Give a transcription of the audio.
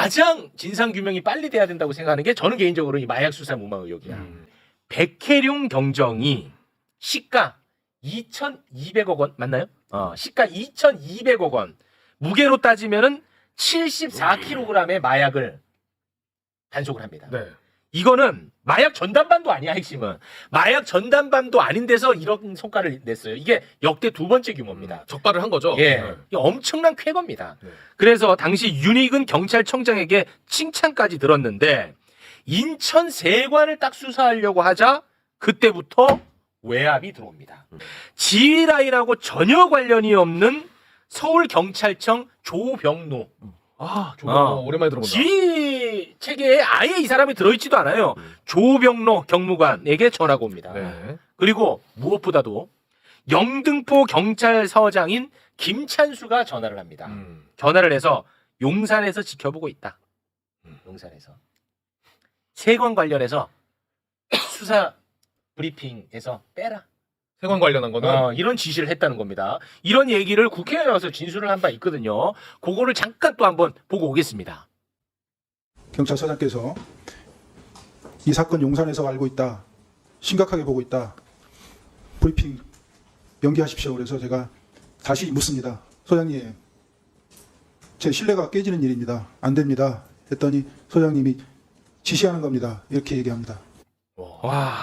가장 진상 규명이 빨리 돼야 된다고 생각하는 게 저는 개인적으로 이 마약 수사 무마 의혹이야. 음. 백혜룡 경정이 시가 2,200억 원 맞나요? 어, 시가 2,200억 원. 무게로 따지면은 74kg의 마약을 단속을 합니다. 네. 이거는 마약 전담반도 아니야 핵심은 마약 전담반도 아닌 데서 이런 성과를 냈어요. 이게 역대 두 번째 규모입니다. 적발을 한 거죠. 예, 네. 이게 엄청난 쾌거입니다. 네. 그래서 당시 윤익은 경찰청장에게 칭찬까지 들었는데 인천 세관을 딱 수사하려고 하자 그때부터 외압이 들어옵니다. 지휘라인하고 전혀 관련이 없는 서울 경찰청 조병노 아, 좀 어. 오랜만에 들어본다. 지 휘 체계에 아예 이 사람이 들어있지도 않아요. 음. 조병로 경무관에게 전화가 옵니다. 네. 그리고 무엇보다도 영등포 경찰서장인 김찬수가 전화를 합니다. 음. 전화를 해서 용산에서 지켜보고 있다. 음. 용산에서 세관 관련해서 수사 브리핑에서 빼라. 세관 관련한 거는 어, 이런 지시를 했다는 겁니다. 이런 얘기를 국회에 나와서 진술을 한 바 있거든요. 그거를 잠깐 또 한번 보고 오겠습니다. 경찰서장께서 이 사건 용산에서 알고 있다. 심각하게 보고 있다. 브리핑 연기하십시오. 그래서 제가 다시 묻습니다. 소장님, 제 신뢰가 깨지는 일입니다. 안 됩니다. 했더니 소장님이 지시하는 겁니다. 이렇게 얘기합니다. 와.